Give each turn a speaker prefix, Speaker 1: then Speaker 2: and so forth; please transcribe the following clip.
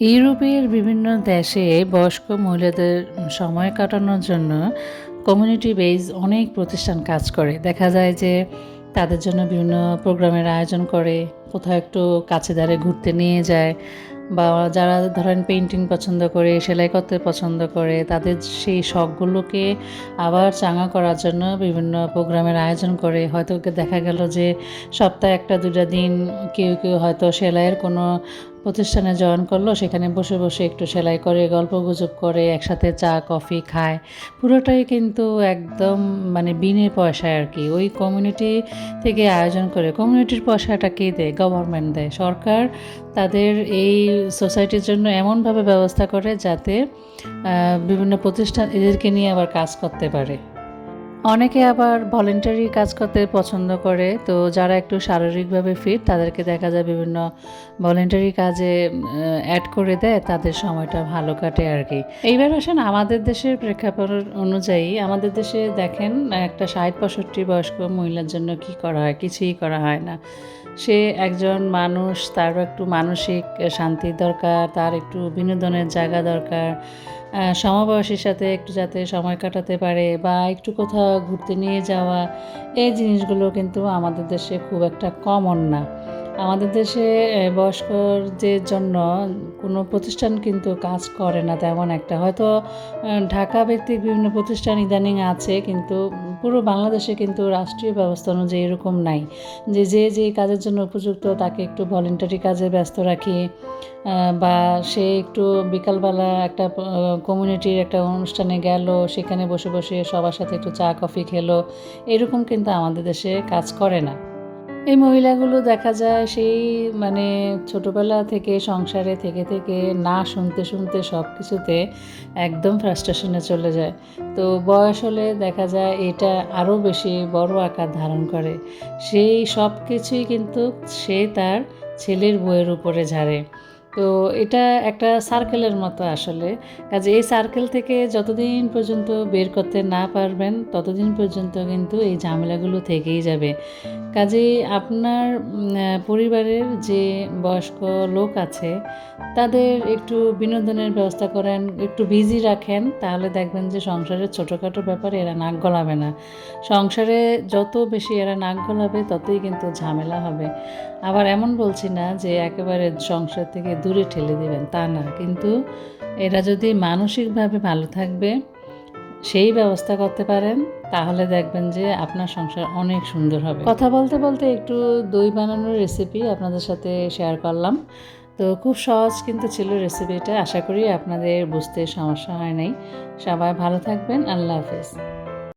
Speaker 1: ইউরোপের বিভিন্ন দেশে বয়স্ক মহিলাদের সময় কাটানোর জন্য কমিউনিটি বেজ অনেক প্রতিষ্ঠান কাজ করে। দেখা যায় যে তাদের জন্য বিভিন্ন প্রোগ্রামের আয়োজন করে, কোথাও একটু কাছে দাঁড়ে ঘুরতে নিয়ে যায় বা যারা ধরেন পেন্টিং পছন্দ করে, সেলাই করতে পছন্দ করে, তাদের সেই শখগুলোকে আবার চাঙা করার জন্য বিভিন্ন প্রোগ্রামের আয়োজন করে। হয়তো দেখা গেল যে সপ্তাহে একটা দুটা দিন কেউ কেউ হয়তো সেলাইয়ের কোনো প্রতিষ্ঠানে জয়েন করল, সেখানে বসে বসে একটু সেলাই করে, গল্প গুজব করে, একসাথে চা, কফি খায়। পুরোটাই কিন্তু একদম মানে বিনে পয়সায় আর কি। ওই কমিউনিটি থেকে আয়োজন করে কমিউনিটির পয়সাটা কে দেয়? গভর্নমেন্ট দেয়। সরকার তাদের এই সোসাইটির জন্য এমনভাবে ব্যবস্থা করে যাতে বিভিন্ন প্রতিষ্ঠান এদেরকে নিয়ে আবার কাজ করতে পারে। অনেকে আবার ভলেন্টারি কাজ করতে পছন্দ করে, তো যারা একটু শারীরিকভাবে ফিট তাদেরকে দেখা যায় বিভিন্ন ভলেন্টারি কাজে অ্যাড করে দেয়, তাদের সময়টা ভালো কাটে আর কি এইবার আসেন আমাদের দেশের প্রেক্ষাপট অনুযায়ী, আমাদের দেশে দেখেন একটা ষাট পঁয়ষট্টি বয়স্ক মহিলার জন্য কি করা হয়, কিছুই করা হয় না। সে একজন মানুষ তার একটু মানসিক শান্তির দরকার, তার একটু বিনোদনের জায়গা দরকার সমবয়সীর সাথে একটু যাতে সময় কাটাতে পারে বা একটু কোথাও ঘুরতে নিয়ে যাওয়া, এই জিনিসগুলো কিন্তু আমাদের দেশে খুব একটা কমন না। আমাদের দেশে বয়স্কদের জন্য কোনো প্রতিষ্ঠান কিন্তু কাজ করে না তেমন একটা। হয়তো ঢাকা ভিত্তিক বিভিন্ন প্রতিষ্ঠান ইদানিং আছে, কিন্তু পুরো বাংলাদেশে কিন্তু রাষ্ট্রীয় ব্যবস্থা অনুযায়ী এরকম নাই। যে যে যে কাজের জন্য উপযুক্ত তাকে একটু ভলেন্টারি কাজে ব্যস্ত রাখি বা সে একটু বিকালবেলা একটা কমিউনিটির একটা অনুষ্ঠানে গেল, সেখানে বসে বসে সবার সাথে একটু চা, কফি খেলো, এরকম কিন্তু আমাদের দেশে কাজ করে না। এই মহিলাগুলো দেখা যায় সেই মানে ছোটোবেলা থেকে, সংসারে থেকে থেকে না শুনতে শুনতে সব কিছুতে একদম ফ্রাস্ট্রেশনে চলে যায়। তো বয়স হলে দেখা যায় এটা আরও বেশি বড় আকার ধারণ করে। সেই সব কিছুই কিন্তু সে তার ছেলের বইয়ের উপরে ঝাড়ে। তো এটা একটা সার্কেলের মতো আসলে। কাজে এই সার্কেল থেকে যতদিন পর্যন্ত বের করতে না পারবেন, ততদিন পর্যন্ত কিন্তু এই ঝামেলাগুলো থেকেই যাবে। কাজে আপনার পরিবারের যে বয়স্ক লোক আছে, তাদের একটু বিনোদনের ব্যবস্থা করেন, একটু বিজি রাখেন, তাহলে দেখবেন যে সংসারের ছোটোখাটো ব্যাপারে এরা নাক গলাবে না। সংসারে যত বেশি এরা নাক গলাবে, ততই কিন্তু ঝামেলা হবে। আবার এমন বলছি না যে একেবারে সংসার থেকে দূরে ঠেলে দেবেন, তা না। কিন্তু এরা যদি মানসিকভাবে ভালো থাকবে, সেই ব্যবস্থা করতে পারেন, তাহলে দেখবেন যে আপনার সংসার অনেক সুন্দর হবে। কথা বলতে বলতে একটু দই বানানোর রেসিপি আপনাদের সাথে শেয়ার করলাম। তো খুব সহজ কিন্তু ছিল রেসিপিটা আশা করি আপনাদের বুঝতে সমস্যা হয় নাই। সবাই ভালো থাকবেন। আল্লাহ হাফেজ।